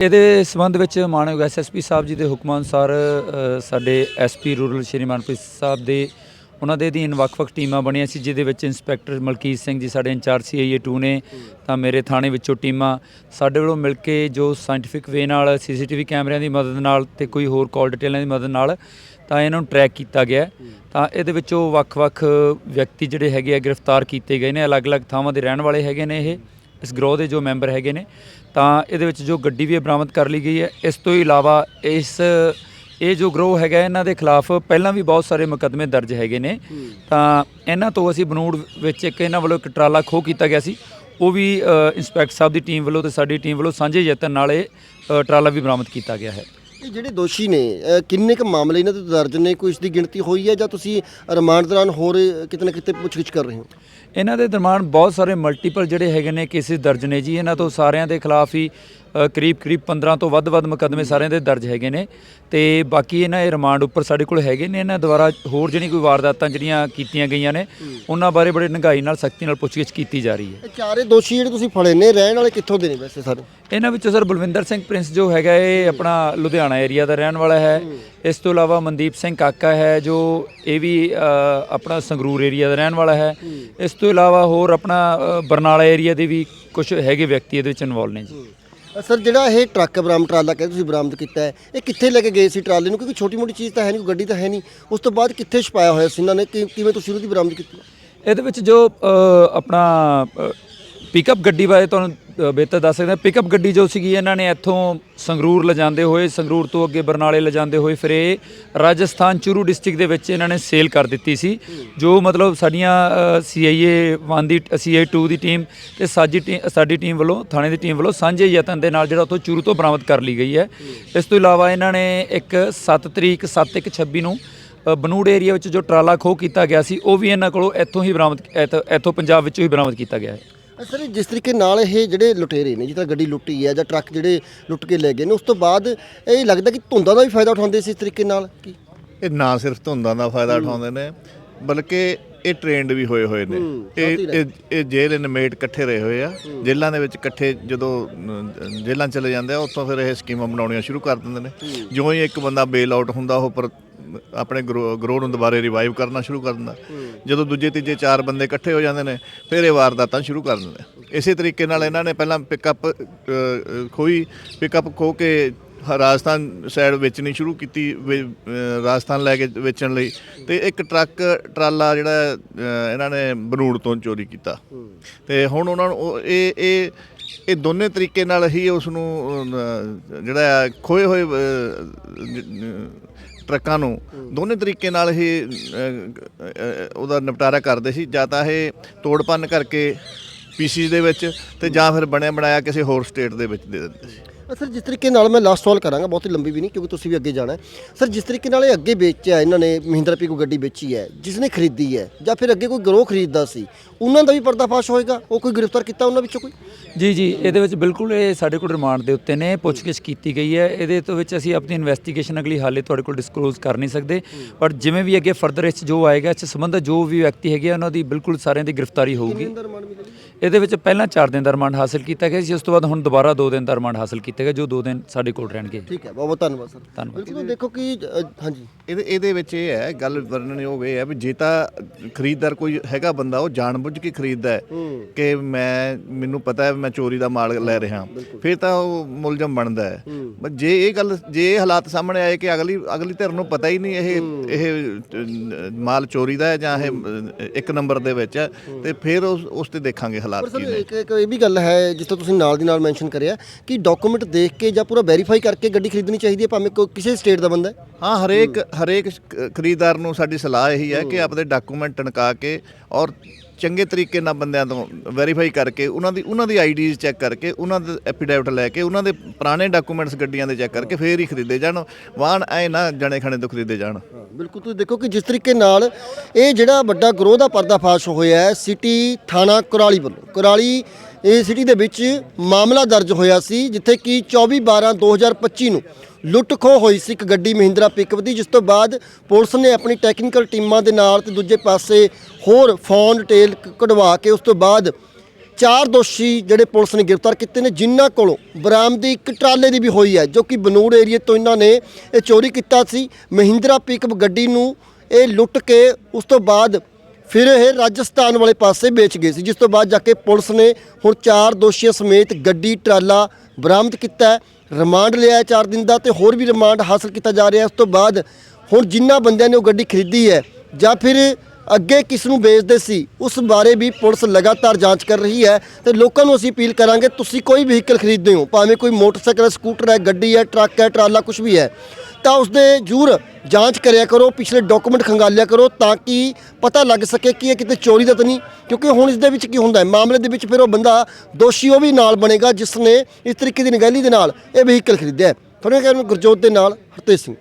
ਇਹਦੇ ਸਬੰਧ ਵਿੱਚ ਮਾਨਯੋਗ ਐਸਐਸਪੀ ਸਾਹਿਬ ਜੀ ਦੇ ਹੁਕਮਾਂ ਅਨੁਸਾਰ ਅ, ਸਾਡੇ ਐਸਪੀ ਰੂਰਲ ਸ਼੍ਰੀ ਮਨਪ੍ਰੀਤ ਸਾਹਿਬ ਦੇ ਉਹਨਾਂ ਦੇ ਅਧੀਨ ਵੱਖ-ਵੱਖ ਟੀਮਾਂ ਬਣੀਆਂ ਸੀ ਜਿਹਦੇ ਵਿੱਚ ਇੰਸਪੈਕਟਰ ਮਲਕੀਤ ਸਿੰਘ ਜੀ ਸਾਡੇ ਇੰਚਾਰਜ ਸੀ ਸੀਆਈਏ 2 ਨੇ ਤਾਂ ਮੇਰੇ ਥਾਣੇ ਵਿੱਚੋਂ ਟੀਮਾਂ ਸਾਡੇ ਵੱਲੋਂ ਮਿਲ ਕੇ ਜੋ ਸਾਇੰਟੀਫਿਕ ਵੇ ਨਾਲ ਸੀਸੀਟੀਵੀ ਕੈਮਰਿਆਂ ਦੀ ਮਦਦ ਨਾਲ ਤੇ ਕੋਈ ਹੋਰ ਕਾਲ ਡਿਟੇਲਾਂ ਦੀ ਮਦਦ ਨਾਲ ਤਾਂ ਇਹਨਾਂ ਨੂੰ ਟਰੈਕ ਕੀਤਾ ਗਿਆ। ਤਾਂ ਇਹਦੇ ਵਿੱਚੋਂ ਵੱਖ-ਵੱਖ ਵਿਅਕਤੀ ਜਿਹੜੇ ਹੈਗੇ ਆ ਗ੍ਰਿਫਤਾਰ ਕੀਤੇ ਗਏ ਨੇ ਅਲੱਗ-ਅਲੱਗ ਥਾਵਾਂ ਦੇ ਰਹਿਣ ਵਾਲੇ ਹੈਗੇ ਨੇ ਇਹ। ਇਸ ਗਰੋਹ ਦੇ ਜੋ ਮੈਂਬਰ ਹੈਗੇ ਨੇ, ਤਾਂ ਇਹਦੇ ਵਿੱਚ ਜੋ ਗੱਡੀ ਵੀ ਇਹ ਬਰਾਮਦ ਕਰ ਲਈ ਗਈ ਹੈ, ਇਸ ਤੋਂ ਇਲਾਵਾ ਇਸ, ਇਹ ਜੋ ਗਰੋਹ ਹੈਗਾ ਇਹਨਾਂ ਦੇ ਖਿਲਾਫ ਪਹਿਲਾਂ ਵੀ ਬਹੁਤ ਸਾਰੇ ਮੁਕੱਦਮੇ ਦਰਜ ਹੈਗੇ ਨੇ। ਤਾਂ ਇਹਨਾਂ ਤੋਂ ਅਸੀਂ ਬਨੂੜ ਵਿੱਚ ਇੱਕ ਇਹਨਾਂ ਵੱਲੋਂ ਇੱਕ ਟਰਾਲਾ ਖੋਹ ਕੀਤਾ ਗਿਆ ਸੀ, ਉਹ ਵੀ ਇੰਸਪੈਕਟਰ ਸਾਹਿਬ ਦੀ ਟੀਮ ਵੱਲੋਂ ਤੇ ਸਾਡੀ ਟੀਮ ਵੱਲੋਂ ਸਾਂਝੇ ਯਤਨ ਨਾਲ ਇਹ ਟਰਾਲਾ ਵੀ ਬਰਾਮਦ ਕੀਤਾ ਗਿਆ ਹੈ। ਇਹ ਜਿਹੜੇ ਦੋਸ਼ੀ ਨੇ ਕਿੰਨੇ ਕੁ ਮਾਮਲੇ ਇਹਨਾਂ ਤੇ ਦਰਜ ਨੇ? ਕੋਈ ਇਸ ਦੀ ਗਿਣਤੀ ਹੋਈ ਹੈ ਜਾਂ ਤੁਸੀਂ ਰਿਮਾਂਡ ਦੌਰਾਨ ਹੋਰ ਕਿਤੇ ਨਾ ਕਿਤੇ ਪੁੱਛਗਿੱਛ ਕਰ ਰਹੇ ਹੋ? ਇਹਨਾਂ ਦੇ ਦਰਮਾਨ ਬਹੁਤ ਸਾਰੇ ਮਲਟੀਪਲ ਜਿਹੜੇ ਹੈਗੇ ਨੇ ਕੇਸਿਸ ਦਰਜ ਨੇ ਜੀ। ਇਹਨਾਂ ਤੋਂ ਸਾਰਿਆਂ ਦੇ ਖਿਲਾਫ ਹੀ ਕਰੀਬ ਕਰੀਬ 15 ਤੋਂ ਵੱਧ-ਵੱਧ ਮੁਕੱਦਮੇ ਸਾਰਿਆਂ ਦੇ ਦਰਜ ਹੈਗੇ ਨੇ। ਤੇ ਬਾਕੀ ਇਹਨਾਂ ਇਹ ਰਿਮਾਂਡ ਉੱਪਰ ਸਾਡੇ ਕੋਲ ਹੈਗੇ ਨੇ। ਇਹਨਾਂ ਦੁਆਰਾ ਹੋਰ ਜਿਹੜੀ ਕੋਈ ਵਾਰਦਾਤਾਂ ਜਿਹੜੀਆਂ ਕੀਤੀਆਂ ਗਈਆਂ ਨੇ ਉਹਨਾਂ ਬਾਰੇ ਬੜੇ ਡੂੰਘਾਈ ਨਾਲ ਸਖਤੀ ਨਾਲ ਪੁੱਛਗਿੱਛ ਕੀਤੀ ਜਾ ਰਹੀ ਹੈ। ਇਹ ਚਾਰੇ ਦੋਸ਼ੀ ਜਿਹੜੇ ਤੁਸੀਂ ਫੜੇ ਨੇ ਰਹਿਣ ਵਾਲੇ ਕਿੱਥੋਂ ਦੇ ਨੇ ਵੈਸੇ ਸਾਰੇ? ਇਹਨਾਂ ਵਿੱਚੋਂ ਸਰ ਬਲਵਿੰਦਰ ਸਿੰਘ ਪ੍ਰਿੰਸ ਜੋ ਹੈਗਾ ਇਹ ਆਪਣਾ ਲੁਧਿਆਣਾ ਏਰੀਆ ਦਾ ਰਹਿਣ ਵਾਲਾ ਹੈ। ਇਸ ਤੋਂ ਇਲਾਵਾ ਮਨਦੀਪ ਸਿੰਘ ਕਾਕਾ ਹੈ ਜੋ ਇਹ ਵੀ ਆਪਣਾ ਸੰਗਰੂਰ ਏਰੀਆ ਦਾ ਰਹਿਣ ਵਾਲਾ ਹੈ। ਇਸ ਤੋਂ ਇਲਾਵਾ ਹੋਰ ਆਪਣਾ ਬਰਨਾਲਾ ਏਰੀਆ ਦੇ ਵੀ ਕੁਝ ਹੈਗੇ ਵਿਅਕਤੀ ਇਹਦੇ ਵਿੱਚ ਇਨਵੋਲ ਨੇ ਜੀ। ਸਰ ਜਿਹੜਾ ਇਹ ਟਰੱਕ ਬਰਾਮਦ ਟਰਾਲਾ ਕਹਿੰਦੇ ਤੁਸੀਂ ਬਰਾਮਦ ਕੀਤਾ ਹੈ ਇਹ ਕਿੱਥੇ ਲੈ ਕੇ ਗਏ ਸੀ ਟਰਾਲੇ ਨੂੰ? ਕਿਉਂਕਿ ਛੋਟੀ ਮੋਟੀ ਚੀਜ਼ ਤਾਂ ਹੈ ਨਹੀਂ ਕੋਈ ਗੱਡੀ ਤਾਂ ਹੈ ਨਹੀਂ। ਉਸ ਤੋਂ ਬਾਅਦ ਕਿੱਥੇ ਛਪਾਇਆ ਹੋਇਆ ਸੀ ਇਹਨਾਂ ਨੇ? ਕਿ- ਕਿਵੇਂ ਤੁਸੀਂ ਉਹਦੀ ਬਰਾਮਦ ਕੀਤੀ? ਇਹਦੇ ਵਿੱਚ ਜੋ ਅ, ਆਪਣਾ ਪਿਕਅਪ ਗੱਡੀ ਬਾਰੇ ਤੁਹਾਨੂੰ ਬਿਹਤਰ ਦੱਸ ਸਕਦੇ। ਹਾਂ ਪਿਕਅਪ ਗੱਡੀ ਜੋ ਸੀਗੀ, ਇਹਨਾਂ ਨੇ ਇੱਥੋਂ ਸੰਗਰੂਰ ਲਿਜਾਂਦੇ ਹੋਏ, ਸੰਗਰੂਰ ਤੋਂ ਅੱਗੇ ਬਰਨਾਲੇ ਲਿਜਾਂਦੇ ਹੋਏ, ਫਿਰ ਇਹ ਰਾਜਸਥਾਨ ਚੂਰੂ ਡਿਸਟ੍ਰਿਕਟ ਦੇ ਵਿੱਚ ਇਹਨਾਂ ਨੇ ਸੇਲ ਕਰ ਦਿੱਤੀ ਸੀ। ਜੋ ਮਤਲਬ ਸਾਡੀਆਂ ਸੀਆਈਏ 1 ਦੀ ਸੀਆਈ 2 ਦੀ ਟੀਮ ਤੇ ਸਾਜੀ ਟੀਮ, ਸਾਡੀ ਟੀਮ ਵੱਲੋਂ, ਥਾਣੇ ਦੀ ਟੀਮ ਵੱਲੋਂ ਸਾਂਝੇ ਯਤਨ ਦੇ ਨਾਲ ਜਿਹੜਾ ਉੱਥੋਂ ਚੂਰੂ ਤੋਂ ਬਰਾਮਦ ਕਰ ਲਈ ਗਈ ਹੈ। ਇਸ ਤੋਂ ਇਲਾਵਾ ਇਹਨਾਂ ਨੇ ਇੱਕ 7 ਤਰੀਕ 7126 ਨੂੰ ਬਨੂੜ ਏਰੀਆ ਵਿੱਚ ਜੋ ਟਰਾਲਾ ਖੋਹ ਕੀਤਾ ਗਿਆ ਸੀ, ਉਹ ਵੀ ਇਹਨਾਂ ਕੋਲੋਂ ਇੱਥੋਂ ਹੀ ਬਰਾਮਦ, ਇੱਥੋਂ ਇੱਥੋਂ ਪੰਜਾਬ ਵਿੱਚੋਂ ਹੀ ਬਰਾਮਦ ਕੀਤਾ ਗਿਆ ਹੈ। ਸਰ ਜਿਸ ਤਰੀਕੇ ਨਾਲ ਇਹ ਜਿਹੜੇ ਲੁਟੇਰੇ ਨੇ ਜਿੱਦਾਂ ਗੱਡੀ ਲੁੱਟੀ ਹੈ ਜਾਂ ਟਰੱਕ ਜਿਹੜੇ ਲੁੱਟ ਕੇ ਲੈ ਗਏ ਨੇ ਉਸ ਤੋਂ ਬਾਅਦ ਇਹ ਲੱਗਦਾ ਕਿ ਧੁੰਦਾਂ ਦਾ ਵੀ ਫਾਇਦਾ ਉਠਾਉਂਦੇ ਸੀ ਇਸ ਤਰੀਕੇ ਨਾਲ? ਕੀ? ਇਹ ਨਾ ਸਿਰਫ ਧੁੰਦਾਂ ਦਾ ਫਾਇਦਾ ਉਠਾਉਂਦੇ ਨੇ ਬਲਕਿ ਇਹ ਟ੍ਰੇਨਡ ਵੀ ਹੋਏ ਹੋਏ ਨੇ। ਇਹ ਇਹ ਇਹ ਜੇਲ੍ਹ ਇਨਮੇਟ ਇਕੱਠੇ ਰਹੇ ਹੋਏ ਆ। ਜੇਲ੍ਹਾਂ ਦੇ ਵਿੱਚ ਇਕੱਠੇ ਜਦੋਂ ਅਮ, ਜੇਲ੍ਹਾਂ ਚਲੇ ਜਾਂਦੇ ਆ ਉੱਥੋਂ ਫਿਰ ਇਹ ਸਕੀਮਾਂ ਬਣਾਉਣੀਆਂ ਸ਼ੁਰੂ ਕਰ ਦਿੰਦੇ ਨੇ। ਜਿਉਂ ਹੀ ਇੱਕ ਬੰਦਾ ਬੇਲ ਆਊਟ ਹੁੰਦਾ ਉਹ ਪਰ ਆਪਣੇ ਗਰੋਹ ਨੂੰ ਦੁਬਾਰੇ ਰਿਵਾਈਵ ਕਰਨਾ ਸ਼ੁਰੂ ਕਰ ਦਿੰਦਾ ਜਦੋਂ ਦੂਜੇ, ਤੀਜੇ, ਚਾਰ ਬੰਦੇ ਇਕੱਠੇ ਹੋ ਜਾਂਦੇ ਨੇ, ਫਿਰ ਇਹ ਵਾਰਦਾਤਾਂ ਸ਼ੁਰੂ ਕਰ ਦਿੰਦੇ ਇਸੇ ਤਰੀਕੇ ਨਾਲ ਇਹਨਾਂ ਨੇ ਪਹਿਲਾਂ ਪਿਕਅਪ ਖੋਈ ਪਿਕਅਪ ਖੋ ਕੇ ਹ- ਰਾਜਸਥਾਨ ਸਾਈਡ ਵੇਚਣੀ ਸ਼ੁਰੂ ਕੀਤੀ ਰਾਜਸਥਾਨ ਲੈ ਕੇ ਵੇਚਣ ਲਈ। ਤੇ ਇੱਕ ਟਰੱਕ, ਟਰਾਲਾ ਜਿਹੜਾ ਇਹਨਾਂ ਨੇ ਬਨੂੜ ਤੋਂ ਚੋਰੀ ਕੀਤਾ। ਤੇ ਹੁਣ ਉਹਨਾਂ ਨੂੰ ਉਹ- ਇਹ ਇਹ ਇਹ ਦੋਨੇ ਤਰੀਕੇ ਨਾਲ ਹੀ ਉਸ ਨੂੰ ਜਿਹੜਾ ਆ, ਖੋਏ ਹੋਏ ਟਰੱਕਾਂ ਨੂੰ। ਦੋਨੇ ਤਰੀਕੇ ਨਾਲ ਹੀ ਉਹਦਾ ਨਿਪਟਾਰਾ ਕਰਦੇ ਸੀ। ਜਾਂ ਤਾਂ ਇਹ ਤੋੜ ਭੰਨ ਕਰਕੇ ਪੀਸੀ ਦੇ ਵਿੱਚ ਤੇ ਜਾਂ ਫਿਰ ਬਣਿਆ ਬਣਾਇਆ ਕਿਸੇ ਹੋਰ ਸਟੇਟ ਦੇ ਵਿੱਚ ਦੇ ਦਿੰਦੇ ਸੀ। ਸਰ ਜਿਸ ਤਰੀਕੇ ਨਾਲ ਮੈਂ ਲਾਸਟ ਸਵਾਲ ਕਰਾਂਗਾ ਬਹੁਤ ਹੀ ਲੰਬੀ ਵੀ ਨਹੀਂ ਕਿਉਂਕਿ ਤੁਸੀਂ ਵੀ ਅੱਗੇ ਜਾਣਾ ਹੈ। ਸਰ ਜਿਸ ਤਰੀਕੇ ਨਾਲ ਇਹ ਅੱਗੇ ਵੇਚਿਆ ਇਹਨਾਂ ਨੇ ਮਹਿੰਦਰਾ ਪੀ ਕੋ ਗੱਡੀ ਵੇਚੀ ਹੈ ਜਿਸ ਨੇ ਖਰੀਦੀ ਹੈ ਜਾਂ ਫਿਰ ਅੱਗੇ ਕੋਈ ਗਰੋਹ ਖਰੀਦਦਾ ਸੀ ਉਹਨਾਂ ਦਾ ਵੀ ਪਰਦਾਫਾਸ਼ ਹੋਏਗਾ? ਉਹ ਕੋਈ ਗ੍ਰਿਫਤਾਰ ਕੀਤਾ ਉਹਨਾਂ ਵਿੱਚੋਂ ਕੋਈ? ਜੀ ਜੀ ਇਹਦੇ ਵਿੱਚ ਬਿਲਕੁਲ ਇਹ ਸਾਡੇ ਕੋਲ ਰਿਮਾਂਡ ਦੇ ਉੱਤੇ ਨੇ ਪੁੱਛਗਿੱਛ ਕੀਤੀ ਗਈ ਹੈ। ਇਹਦੇ ਤੋਂ ਵਿੱਚ ਅਸੀਂ ਆਪਣੀ ਇਨਵੈਸਟੀਗੇਸ਼ਨ ਅਗਲੀ ਹਾਲੇ ਤੁਹਾਡੇ ਕੋਲ ਡਿਸਕਲੋਜ਼ ਕਰ ਨਹੀਂ ਸਕਦੇ। ਪਰ ਜਿਵੇਂ ਵੀ ਅੱਗੇ ਫਰਦਰ ਇਸ ਜੋ ਆਏਗਾ ਇਸ 'ਚ ਸੰਬੰਧਿਤ ਜੋ ਵੀ ਵਿਅਕਤੀ ਹੈਗੇ ਉਹਨਾਂ ਦੀ ਬਿਲਕੁਲ ਸਾਰਿਆਂ ਦੀ ਗ੍ਰਿਫਤਾਰੀ ਹੋਊਗੀ। ਇਹਦੇ ਵਿੱਚ ਪਹਿਲਾਂ 4 ਦਿਨ ਦਾ ਰਿਮਾਂਡ ਹਾਸਲ ਕੀਤਾ ਗਿਆ ਸੀ ਉਸ ਤੋਂ ਬਾਅਦ ਹੁਣ ਦੁਬਾਰਾ 2 ਦਿਨ ਦਾ ਰਿਮਾਂਡ ਹਾਸਲ ਕੀਤਾ ਗਿਆ ਜੋ 2 ਦਿਨ ਸਾਡੇ ਕੋਲ ਰਹਿਣਗੇ। ਠੀਕ ਹੈ ਬਹੁਤ ਬਹੁਤ ਧੰਨਵਾਦ ਸਰ। ਧੰਨਵਾਦ। ਬਿਲਕੁਲ ਦੇਖੋ ਕਿ ਅ, ਹਾਂਜੀ। ਇਹਦੇ ਇਹਦੇ ਵਿੱਚ ਇਹ ਹੈ ਗੱਲ ਵਰਣਨਯੋਗ ਇਹ ਹੈ ਵੀ ਜੇ ਤਾਂ ਖਰੀਦਦਾਰ ਕੋਈ ਹੈਗਾ ਬੰਦਾ ਉਹ ਜਾਣਬੁੱਝ ਕੇ ਖਰੀਦਦਾ ਹੈ ਕਿ ਮੈਂ ਮੈਨੂੰ ਪਤਾ ਹੈ ਮੈਂ ਚੋਰੀ ਦਾ ਮਾਲ ਲੈ ਰਿਹਾ ਫਿਰ ਤਾਂ ਉਹ ਮੁਲਜ਼ਮ ਬਣਦਾ ਹੈ। ਬਸ ਜੇ ਇਹ ਗੱਲ ਜੇ ਇਹ ਹਾਲਾਤ ਸਾਹਮਣੇ ਆਏ ਕਿ ਅਗਲੀ ਅਗਲੀ ਧਿਰ ਨੂੰ ਪਤਾ ਹੀ ਨਹੀਂ ਇਹ ਇਹ ਅ, ਮਾਲ ਚੋਰੀ ਦਾ ਹੈ ਜਾਂ ਇਹ ਅ, ਇੱਕ ਨੰਬਰ ਦੇ ਵਿੱਚ ਹੈ ਤੇ ਫਿਰ ਉਸ ਉਸ ਤੇ ਦੇਖਾਂਗੇ ਹਾਲਾਤ। ਪਰ ਕੀ ਸਰ ਨੇ? ਇੱਕ ਇੱਕ ਇਹ ਵੀ ਗੱਲ ਹੈ ਜਿਸ ਤੋਂ ਤੁਸੀਂ ਨਾਲ ਦੀ ਨਾਲ ਮੈਂਸ਼ਨ ਕਰਿਆ ਕਿ ਡਾਕੂਮੈਂਟ ਦੇਖ ਕੇ ਜਾਂ ਪੂਰਾ ਵੈਰੀਫਾਈ ਕਰਕੇ ਗੱਡੀ ਖਰੀਦਣੀ ਚਾਹੀਦੀ ਹੈ ਭਾਵੇਂ ਕੋਈ ਕਿਸੇ ਸਟੇਟ ਦਾ ਬੰਦਾ ਹੈ? ਹਾਂ ਹਰੇਕ ਹਰੇਕ ਖਰੀਦਦਾਰ ਨੂੰ ਸਾਡੀ ਸਲਾਹ ਇਹੀ ਹੈ ਕਿ ਆਪਦੇ ਡਾਕੂਮੈਂਟ ਟਣਕਾ ਕੇ ਔਰ ਚੰਗੇ ਤਰੀਕੇ ਨਾਲ ਬੰਦਿਆਂ ਤੋਂ ਵੈਰੀਫਾਈ ਕਰਕੇ ਉਹਨਾਂ ਦੀ ਉਹਨਾਂ ਦੀ ਆਈਡੀਜ਼ ਚੈੱਕ ਕਰਕੇ ਉਹਨਾਂ ਦੇ ਐਫੀਡੈਵਿਟ ਲੈ ਕੇ ਉਹਨਾਂ ਦੇ ਪੁਰਾਣੇ ਡਾਕੂਮੈਂਟਸ ਗੱਡੀਆਂ ਦੇ ਚੈੱਕ ਕਰਕੇ ਫੇਰ ਹੀ ਖਰੀਦੇ ਜਾਣ। ਵਾਹਨ ਐ ਨਾ ਜਣੇ ਖਣੇ ਤੋਂ ਖਰੀਦੇ ਜਾਣ। ਬਿਲਕੁਲ। ਤੁਸੀਂ ਦੇਖੋ ਕਿ ਜਿਸ ਤਰੀਕੇ ਨਾਲ ਇਹ ਜਿਹੜਾ ਵੱਡਾ ਗਰੋਹ ਦਾ ਪਰਦਾਫਾਸ਼ ਹੋਇਆ ਹੈ ਸਿਟੀ ਥਾਣਾ ਕੁਰਾਲੀ ਵੱਲੋਂ। ਕੁਰਾਲੀ ਇਹ ਸਿਟੀ ਦੇ ਵਿੱਚ ਮਾਮਲਾ ਦਰਜ ਹੋਇਆ ਸੀ, ਜਿੱਥੇ ਕਿ 24 12 2025 ਨੂੰ ਲੁੱਟ ਖੋਹ ਹੋਈ ਸੀ ਇੱਕ ਗੱਡੀ ਮਹਿੰਦਰਾ ਪਿਕਅਪ ਦੀ, ਜਿਸ ਤੋਂ ਬਾਅਦ ਪੁਲਿਸ ਨੇ ਆਪਣੀ ਟੈਕਨੀਕਲ ਟੀਮਾਂ ਦੇ ਨਾਲ ਤੇ ਦੂਜੇ ਪਾਸੇ ਹੋਰ ਫੋਨ ਡਿਟੇਲ ਕਢਵਾ ਕੇ ਉਸ ਤੋਂ ਬਾਅਦ ਚਾਰ ਦੋਸ਼ੀ ਜਿਹੜੇ ਪੁਲਿਸ ਨੇ ਗ੍ਰਿਫਤਾਰ ਕੀਤੇ ਨੇ, ਜਿਨ੍ਹਾਂ ਕੋਲੋਂ ਬਰਾਮਦੀ ਇੱਕ ਟਰਾਲੇ ਦੀ ਵੀ ਹੋਈ ਹੈ, ਜੋ ਕਿ ਬਨੂੜ ਏਰੀਏ ਤੋਂ ਇਹਨਾਂ ਨੇ ਇਹ ਚੋਰੀ ਕੀਤਾ ਸੀ। ਮਹਿੰਦਰਾ ਪਿਕਅਪ ਗੱਡੀ ਨੂੰ ਇਹ ਲੁੱਟ ਕੇ ਉਸ ਤੋਂ ਬਾਅਦ ਫਿਰ ਇਹ ਰਾਜਸਥਾਨ ਵਾਲੇ ਪਾਸੇ ਵੇਚ ਗਏ ਸੀ, ਜਿਸ ਤੋਂ ਬਾਅਦ ਜਾ ਕੇ ਪੁਲਿਸ ਨੇ ਹੁਣ ਚਾਰ ਦੋਸ਼ੀਆਂ ਸਮੇਤ ਗੱਡੀ, ਟਰਾਲਾ ਬਰਾਮਦ ਕੀਤਾ ਰਿਮਾਂਡ ਲਿਆ ਹੈ ਚਾਰ ਦਿਨ ਦਾ ਤੇ ਹੋਰ ਵੀ ਰਿਮਾਂਡ ਹਾਸਲ ਕੀਤਾ ਜਾ ਰਿਹਾ ਹੈ। ਉਸ ਤੋਂ ਬਾਅਦ ਹੁਣ ਜਿਨ੍ਹਾਂ ਬੰਦਿਆਂ ਨੇ ਉਹ ਗੱਡੀ ਖਰੀਦੀ ਹੈ ਜਾਂ ਫਿਰ ਅੱਗੇ ਕਿਸ ਨੂੰ ਵੇਚਦੇ ਸੀ, ਉਸ ਬਾਰੇ ਵੀ ਪੁਲਿਸ ਲਗਾਤਾਰ ਜਾਂਚ ਕਰ ਰਹੀ ਹੈ ਤੇ ਲੋਕਾਂ ਨੂੰ ਅਸੀਂ ਅਪੀਲ ਕਰਾਂਗੇ, ਤੁਸੀਂ ਕੋਈ ਵਹੀਕਲ ਖਰੀਦਦੇ ਹੋ, ਭਾਵੇਂ ਕੋਈ ਮੋਟਰਸਾਈਕਲ ਹੈ, ਸਕੂਟਰ ਹੈ, ਗੱਡੀ ਹੈ, ਟਰੱਕ ਹੈ, ਟਰਾਲਾ ਕੁਝ ਵੀ ਹੈ ਤਾਂ ਉਸ ਦੇ ਜ਼ਰੂਰ ਜਾਂਚ ਕਰਿਆ ਕਰੋ, ਪਿਛਲੇ ਡਾਕੂਮੈਂਟ ਖੰਗਾਲਿਆ ਕਰੋ ਤਾਂ ਕਿ ਪਤਾ ਲੱਗ ਸਕੇ ਕਿ ਇਹ ਕਿਤੇ ਚੋਰੀ ਦਾ ਤਾਂ ਨਹੀਂ, ਕਿਉਂਕਿ ਹੁਣ ਇਸ ਦੇ ਵਿੱਚ ਕੀ ਹੁੰਦਾ ਹੈ ਮਾਮਲੇ ਦੇ ਵਿੱਚ ਫਿਰ ਉਹ ਬੰਦਾ ਦੋਸ਼ੀ ਉਹ ਵੀ ਨਾਲ ਬਣੇਗਾ ਜਿਸ ਨੇ ਇਸ ਤਰੀਕੇ ਦੀ ਨਿਗਹਿਲੀ ਦੇ ਨਾਲ ਇਹ ਵਹੀਕਲ ਖਰੀਦਿਆ ਹੈ। ਤੁਹਾਨੂੰ ਕਹਿੰਦੇ ਗੁਰਜੋਤ ਦੇ ਨਾਲ ਹਰਤੇਜ ਸਿੰਘ